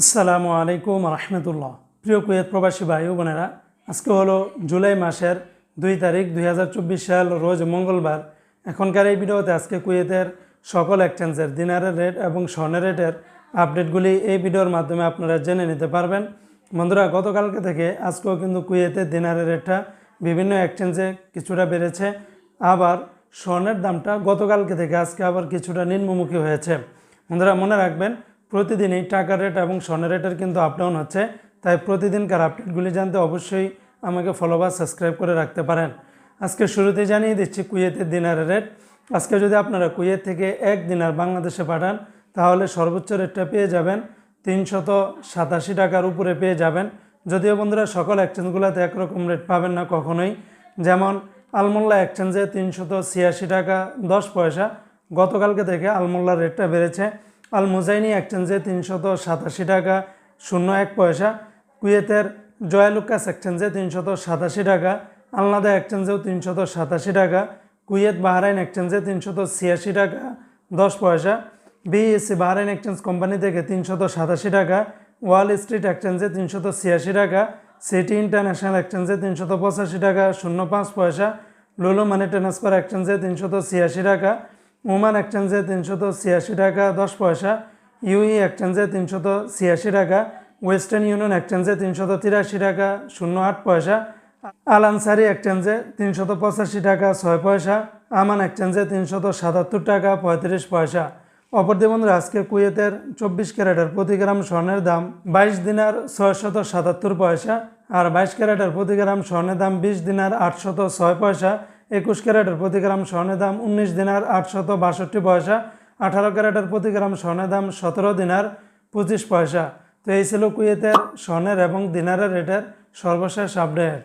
আসসালামু আলাইকুম রহমতুল্লাহ। প্রিয় কুয়েত প্রবাসী ভাই বোনেরা, আজকে হলো জুলাই মাসের দুই তারিখ দুই হাজার চব্বিশ সাল, রোজ মঙ্গলবার। এখনকার এই ভিডিওতে আজকে কুয়েতের সকল এক্সচেঞ্জের দিনারের রেট এবং স্বর্ণের রেটের আপডেটগুলি এই ভিডিওর মাধ্যমে আপনারা জেনে নিতে পারবেন। বন্ধুরা, গতকালকে থেকে আজকেও কিন্তু কুয়েতের দিনারের রেটটা বিভিন্ন এক্সচেঞ্জে কিছুটা বেড়েছে। আবার স্বর্ণের দামটা গতকালকে থেকে আজকে আবার কিছুটা নিম্নমুখী হয়েছে। বন্ধুরা, মনে রাখবেন প্রতিদিনই টাকার রেট এবং স্বর্ণের রেটের কিন্তু আপ ডাউন হচ্ছে। তাই প্রতিদিনকার আপডেটগুলি জানতে অবশ্যই আমাকে ফলো বা সাবস্ক্রাইব করে রাখতে পারেন। আজকে শুরুতে জানিয়ে দিচ্ছি কুয়েতের দিনারের রেট আজকে যদি আপনারা কুয়েত থেকে এক দিনার বাংলাদেশে পাঠান, তাহলে সর্বোচ্চ রেটটা পেয়ে যাবেন তিনশত সাতাশি টাকার উপরে পেয়ে যাবেন। যদিও বন্ধুরা, সকল এক্সচেঞ্জগুলোতে একরকম রেট পাবেন না কখনোই। যেমন আলমোল্লা এক্সচেঞ্জে তিনশত ছিয়াশি টাকা দশ পয়সা। গতকালকে থেকে আলমোল্লার রেটটা বেড়েছে। আল মুজাইনি এক্সচেঞ্জে তিনশত সাতাশি টাকা, শূন্য এক পয়সা। কুয়েতের জয়ালুকাস এক্সচেঞ্জে তিনশত সাতাশি টাকা, আলনাদা এক্সচেঞ্জেও তিনশত সাতাশি টাকা, কুয়েত বাহরাইন এক্সচেঞ্জে তিনশত ছিয়াশি টাকা, দশ পয়সা। বিএসসি বাহরাইন এক্সচেঞ্জ কোম্পানি থেকে তিনশত সাতাশি টাকা, ওয়াল স্ট্রিট এক্সচেঞ্জে তিনশত ছিয়াশি টাকা, সিটি ইন্টারন্যাশনাল এক্সচেঞ্জে তিনশত পঁচাশি টাকা, শূন্য পাঁচ পয়সা। লুলু মানি ট্রান্সফার এক্সচেঞ্জে তিনশত ছিয়াশি টাকা ওমান এক্সচেঞ্জে তিনশত ছিয়াশি টাকা, দশ পয়সা। ইউই এক্সচেঞ্জে তিনশত ছিয়াশি টাকা, ওয়েস্টার্ন ইউনিয়ন এক্সচেঞ্জে তিনশত তিরাশি টাকা, শূন্য আট পয়সা। আল আনসারি এক্সচেঞ্জে তিনশত পঁচাশি টাকা, ছয় পয়সা। আমান এক্সচেঞ্জে তিনশত সাতাত্তর টাকা, পঁয়ত্রিশ পয়সা। অপরদি বন্ধুরা, আজকে কুয়েতের চব্বিশ ক্যারেটের প্রতি গ্রাম স্বর্ণের দাম বাইশ দিনার ছয়শত সাতাত্তর পয়সা আর বাইশ ক্যারেটের প্রতি গ্রাম স্বর্ণের দাম বিশ দিনার আটশত ছয় পয়সা। একুশ ক্যারেটের প্রতি গ্রাম স্বর্ণের দাম উনিশ দিনার আটশত বাষট্টি পয়সা, আঠারো ক্যারেটের প্রতি গ্রাম স্বর্ণের দাম সতেরো দিনার পঁচিশ পয়সা। তো এই ছিল কুয়েতের স্বর্ণের এবং দিনারের রেটের সর্বশেষ আপডেট